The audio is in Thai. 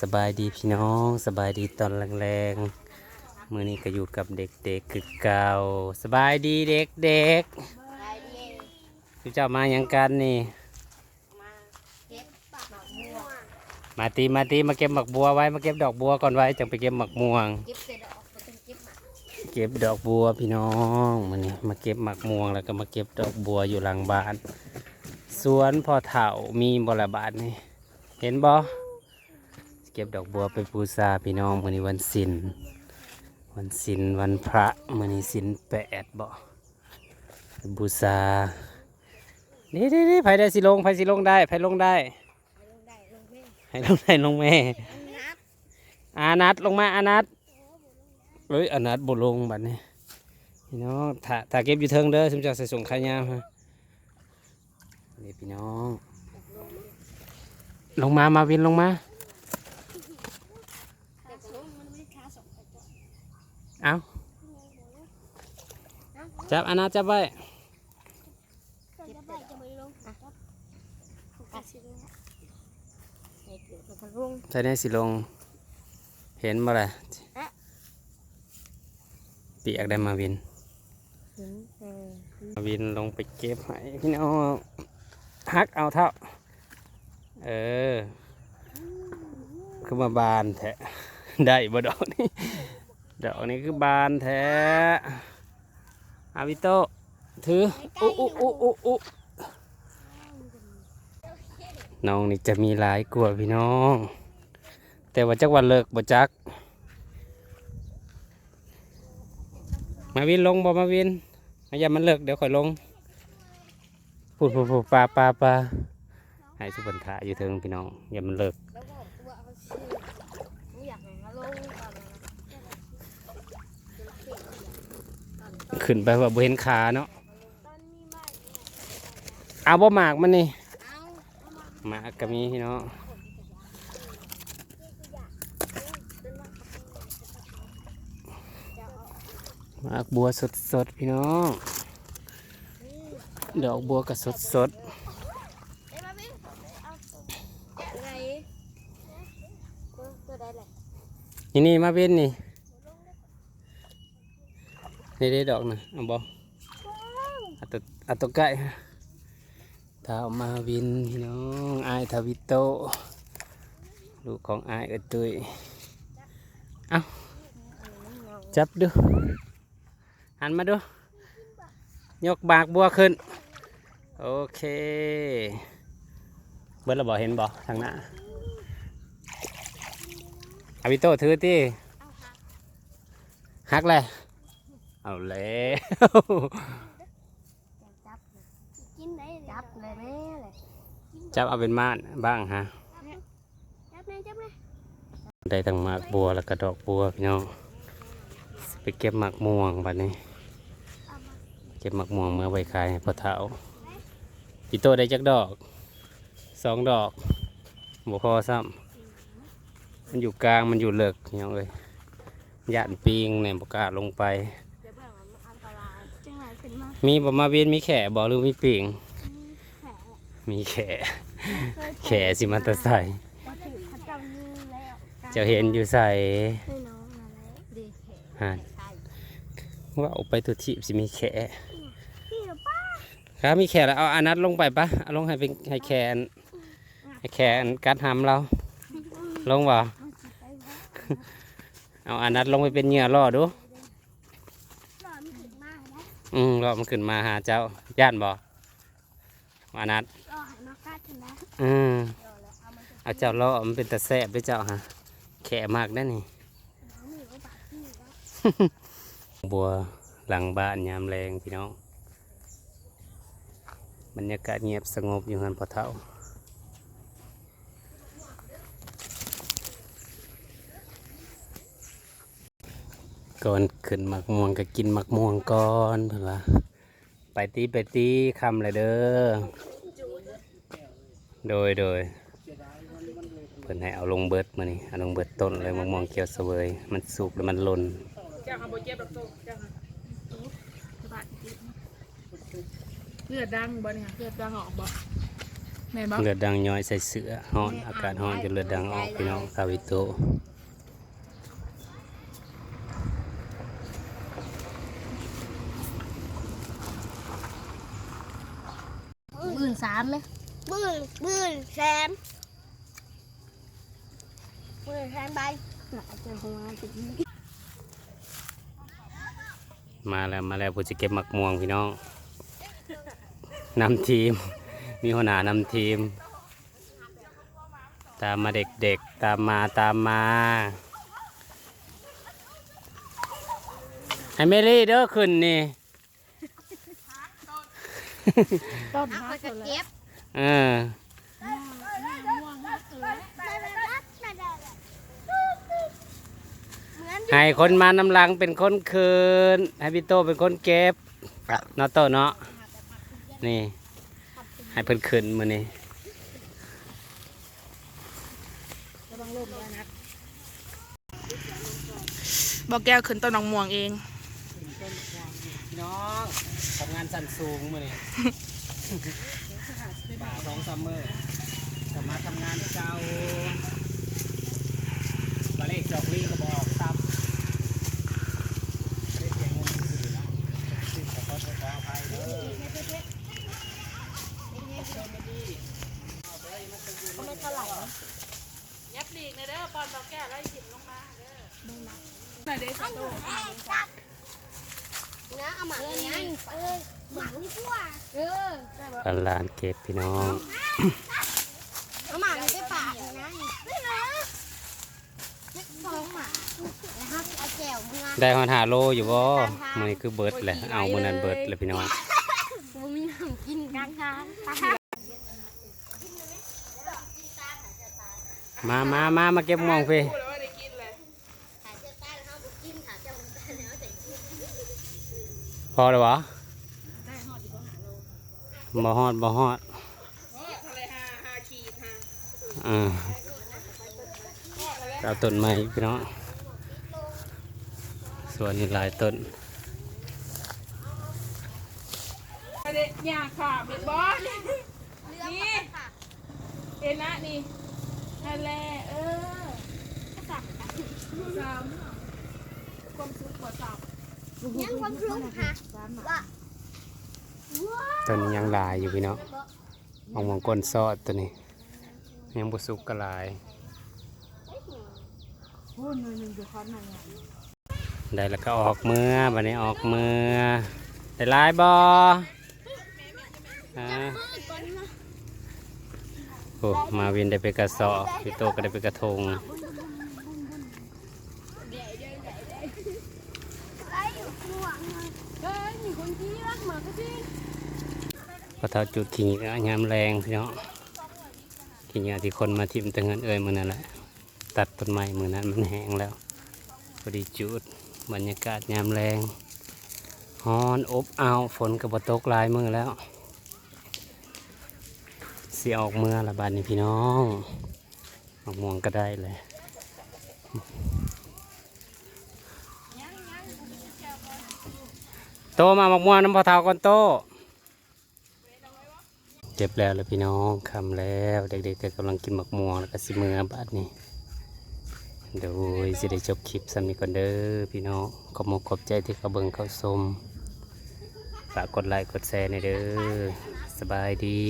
สบายดีพี่น้องสบายดีตอนแรงๆมื้อนี้ก็อยู่กับเด็กๆคือเก่าสบายดีเด็กๆทุกเจ้ามาหยังกันนี่ มาตีมาตีมาเก็บหมักบัวไว้มาเก็บดอกบัวก่อนไว้จังไปเก็บหมักม่วง เก็บเสร็จแล้วก็ต้องเก็บมาเก็บดอกบัวพี่น้องมันนี่มาเก็บหมักม่วงแล้วก็มาเก็บดอกบัวอยู่หลังบ้าน สวนพอเถามีบละบาทนี่เห็นบ่ เก็บดอกบัวไปปูซาพี่น้องมื้อนี้วันศิลวันศิลวันพระมื้อนี้ศิลแปดบ่บูชานี่นี่นี่ไผได้สิลงไผสิลงได้ไผลงได้ลงได้ลงไม่ให้ลงได้ลงแม่อานัดลงมาอานัดเอ้ยอานัดบ่ลงบัดนี้พี่น้องถ้าถ้าเก็บอยู่เทิงเด้อสมจ้าใส่ส่งขายาวฮะนี่พี่น้อง ลงมามาวินลงมา แต่ลงมันไม่ได้ค้าสองกระจก เอาจับอานัดจับไว้เก็บได้จะไม่ในสิลง เห็นบ่ล่ะเปียกได้มาวิน มาวินลงไปเก็บให้พี่น้องฮักเอาเท่า เออ คือมาบานแท้ได้บ่ดอกนี่ ดอกนี้คือบานแท้อาวิโตถืออุอุอุอุอุน้องนี่จะมีหลายกลัวาพี่น้อง แต่ว่าจักวันเลิกบ่จัก มาวินลงบ่มาวินอย่ามันเลิกเดี๋ยวค่อยลงพูดพูดพูดปลาปลาปลาให้สุพรรณทาอยู่เทิงพี่น้องอย่ามันเลิก แล้วก็ตัวเอาชื่อไม่อยากให้มาลงก่อนนะ ขึ้นไปว่าบเห็นขาเนาะเอาบ่หมากมันนี่หมากก็มีพี่น้องหมากบัวสดสดๆพี่น้องดอกบัวก็สดสดเอ้ยวเอาตัวอะไรตัวตัวใดๆนี่นี่มาเว้นนี่ นี่ได้ดอกนะเอาบ่เอาตัวเอาตัวใกล้ฮะถ้าเอามาวินพี่น้องอายทวิโตลูกของอายเอ็ดตุยเอาจับดู หันมาดู ยกบากบัวขึ้น โอเค เบิร์ดเราบอกเห็นบอกทางหน้าอาวิโตถือที่ฮักเลย เอาแล้ว จับกินได้จับเลยแม่เลยจับเอาเป็นม่านบ้างฮะ จับเลยจับเลยได้ทั้งหมากบัวแล้วก็ดอกบัวพี่น้องไปเก็บหมากม่วงบัดนี้ เก็บหมากม่วงเมื่อไว้ขายให้พ่อเฒ่าพี่โตได้จักดอกสองดอกบ่พอซ้ำมันอยู่กลางมันอยู่เลิกพี่น้องเอ้ยย่านปิงเนี่ยบ่กล้าลงไป มากมีบ่มาเวียนมีแข่บ่หรือมีปิงแผลมีแข่แข่สิมันตะใส่ก็ถือพระเจ้ายืนแล้วเจะเห็นอยู่ใส่ให้น้องมาแล้วดีแผลฮะใช่ว่าเอาไปตัวทีบสิมีแข่พี่หรือป้าครับมีแข่แล้วเอาอันนัดลงไปปะเอาลงให้เป็นให้แข่อันให้แข่อันกัดหำเราลงบ่เอาสิไปวะเอาอันนัดลงไปเป็นเหยื่อล่อดู หล่อมันถึงมากนะ อืมล่อมันขึ้นมาหาเจ้าย่านบ่อันนัดหล่อให้มากัดถึงนะอืมหล่อแล้วเอามันจะเอาเจ้าล่อมันเป็นตะแสบด้วยเจ้าฮะแข่มากได้อนี่ น้องมีไว้ปากพี่แล้วบัวหลังบ้านยามแรงพี่น้อง บรรยากาศเงียบสงบอยู่หันพอเท่า ก่อนขึ้นหมักม่วงก็กินหมักม่วงก่อนเพื่อนว่าไปตีไปตีคำเลยเด้อ โดยโดยเพิ่นให้เอาลงเบิดมานี่เอาลงเบิดต้นเลยมะม่วงเขียวเสวย มันสุกแล้วมันหล่นเจ้าค่ะบ่เจ็บดอกโตเจ้าค่ะสบายดีเลือดดังบ่เนี่ยเลือดดังออกบ่แม่นบ่เลือดดังย้อยใส่เสื้อฮ้อนอากาศฮ้อนจนเลือดดังออกพี่น้องคาวิโต หมื่น สามไหมหมื่นหมื่นแสนหมื่นแสนใบหนาจะหัวติดมาแล้วมาแล้วผู้จะเก็บหมักม่วงพี่น้องนำทีม มีหัวหน้านำทีม ตามมาเด็กๆ ตามมาตามมาไอเมลี่เด้อขึ้นนี่ ต้นเอาฮัไปกกระเก็บเออให้คนมานำหลังเป็นคนคืนให้พี่โตเป็นคนเก็บเนาะโตเนาะนี่ ให้เพิ่นขึ้นมือนี่บอกแก้วขึ้นต้นหนองม่วงเอง พี่น้องทำงานสั้นสูงมือนี่ป่าสองซัมเมอร์จะมาทำงานที่เก่าบาเลขจอกลีก็บอกตับได้เสียเงินซื้อนะซื้อขอโทษขออภัยเด้อไม่เท่าไหร่ยับหลีกนะเด้อปอนบอกแก้วไล่สิบลงมาเด้อน่ะเด้อสตู นะเอาหมาเลยนะเออหมาดีกว่าเออหลานหลานเก็บพี่น้องเอาหมาไปปากเลยนะไม่นะไม่สองหมาแล้วเขาเอาแก้วมึงอะได้หอนหาโลอยู่บ่มือนี้คือเบิร์ดแหละเอามือนั้นเบิร์ดเลยพี่น้องกูมีน้ำกินกลางทางมามามามาเก็บม่วงพี่พู พอเลยวะบ่ฮอดบ่ฮอดเอาต้นไม้พี่น้องสวนนี้หลายต้นไม่ได้ยากค่ะเบ็ดบอลนี่เอ็นะนี่นั่นแหลเออสามความสุขกว่าสาม ยังความรู้ค่ะว่าต้นนี้ยังหลายอยู่พี่น้องมองมองก้นซอดตัวนี้ ยังบุสุกก็หลายโอ้ยหน่อยหนึ่งเดี๋ยวคอนหน่อยได้แล้วก็ออกมือบัดนี้ออกมือได้หลายบออ่าโอ้มาวินได้ไปกระสอบพี่โตก็ได้ไปกระทง เฮ้ยมีคน ที่รักหมาก็จริงพอเท่าจุดขี้เหงื่อยามแรงพี่น้องขี้เหงื่อที่คนมาทิมตังเงินเอ่ยมือนั่นแหละ ตัดต้นไม้มือนั้นมันแห้งแล้วพอดีจุดบรรยากาศยามแรงฮ้อนอบอ้าวฝนกับบตกลายมือแล้ว เสียออกเมื่อละบาดนี้พี่น้องมะม่วงก็ได้เลย โตมาหมกม่วงน้ำพอเทาก่อนโตเจ็บแล้วเลยพี่น้องคำแล้วเด็กๆก็กำลังกินหมกม่วงแล้วก็สิมือบาดนี่โดยสิได้จบคลิปสำนี้ก่อนเด้อพี่น้องขอบมกขอบใจที่เขาเบิ่งเขาชมฝากกดไลค์กดแชร์ในอยเด้อสบายดี